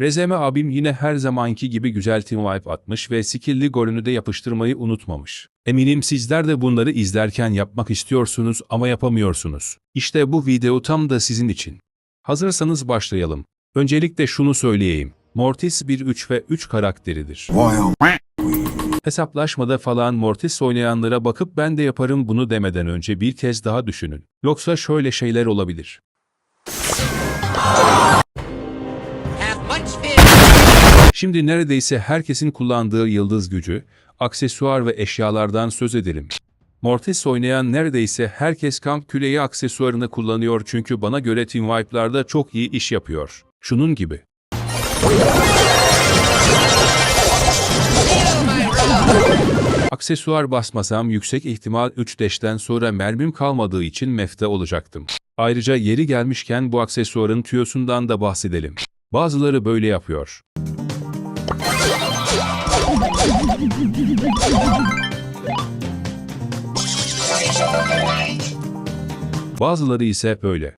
Rezeme abim yine her zamanki gibi güzel teamwipe atmış ve skilli golünü de yapıştırmayı unutmamış. Eminim sizler de bunları izlerken yapmak istiyorsunuz ama yapamıyorsunuz. İşte bu video tam da sizin için. Hazırsanız başlayalım. Öncelikle şunu söyleyeyim. Mortis bir 3 ve 3 karakteridir. Hesaplaşmada falan Mortis oynayanlara bakıp ben de yaparım bunu demeden önce bir kez daha düşünün. Yoksa şöyle şeyler olabilir. Şimdi neredeyse herkesin kullandığı yıldız gücü, aksesuar ve eşyalardan söz edelim. Mortis oynayan neredeyse herkes kamp küreği aksesuarını kullanıyor çünkü bana göre Team Wipe'larda çok iyi iş yapıyor. Şunun gibi. Aksesuar basmasam yüksek ihtimal 3 deşten sonra mermim kalmadığı için mefte olacaktım. Ayrıca yeri gelmişken bu aksesuarın tüyosundan da bahsedelim. Bazıları böyle yapıyor. Bazıları ise böyle.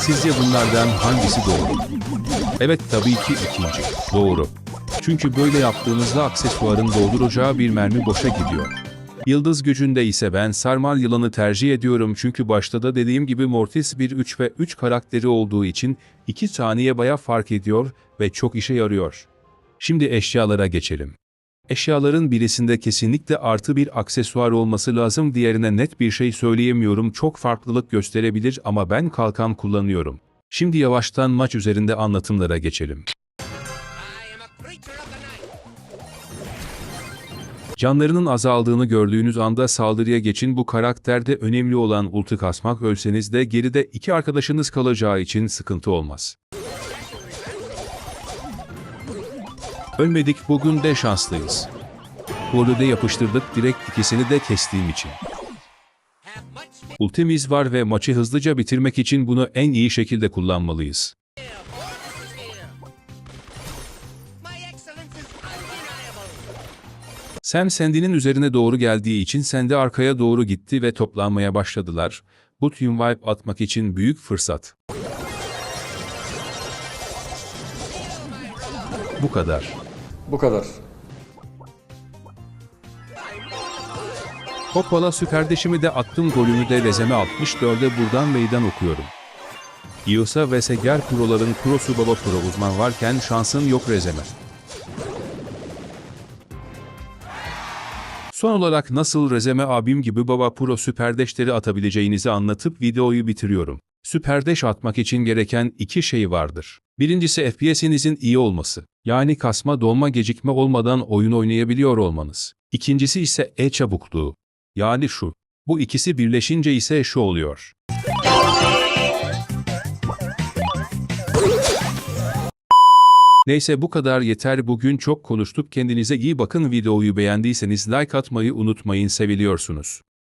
Sizce bunlardan hangisi doğru? Evet tabii ki ikinci. Doğru. Çünkü böyle yaptığınızda aksesuarın dolduracağı bir mermi boşa gidiyor. Yıldız gücünde ise ben sarmal yılanı tercih ediyorum çünkü başta da dediğim gibi Mortis bir 3 ve 3 karakteri olduğu için 2 saniye baya fark ediyor ve çok işe yarıyor. Şimdi eşyalara geçelim. Eşyaların birisinde kesinlikle artı bir aksesuar olması lazım diğerine net bir şey söyleyemiyorum çok farklılık gösterebilir ama ben kalkan kullanıyorum. Şimdi yavaştan maç üzerinde anlatımlara geçelim. Canlarının azaldığını gördüğünüz anda saldırıya geçin bu karakterde önemli olan ulti kasmak ölseniz de geride iki arkadaşınız kalacağı için sıkıntı olmaz. Ölmedik bugün de şanslıyız. Golü de yapıştırdık direkt ikisini de kestiğim için. Ultimiz var ve maçı hızlıca bitirmek için bunu en iyi şekilde kullanmalıyız. Sen Sandy'nin üzerine doğru geldiği için Sandy arkaya doğru gitti ve toplanmaya başladılar. Bu team wipe atmak için büyük fırsat. Bu kadar. Bu kadar. Hoppala süperdeşimi de attım golümü de rezeme 64'e buradan meydan okuyorum. Iyosa ve Seger Pro'ların Pro'su baba Pro uzman varken şansın yok rezeme. Son olarak nasıl rezeme abim gibi baba pro süperdeşleri atabileceğinizi anlatıp videoyu bitiriyorum. Süperdeş atmak için gereken iki şey vardır. Birincisi FPS'inizin iyi olması. Yani kasma dolma gecikme olmadan oyun oynayabiliyor olmanız. İkincisi ise e-çabukluğu. Yani şu. Bu ikisi birleşince ise şu oluyor. Neyse bu kadar yeter bugün çok konuştuk kendinize iyi bakın videoyu beğendiyseniz like atmayı unutmayın seviliyorsunuz.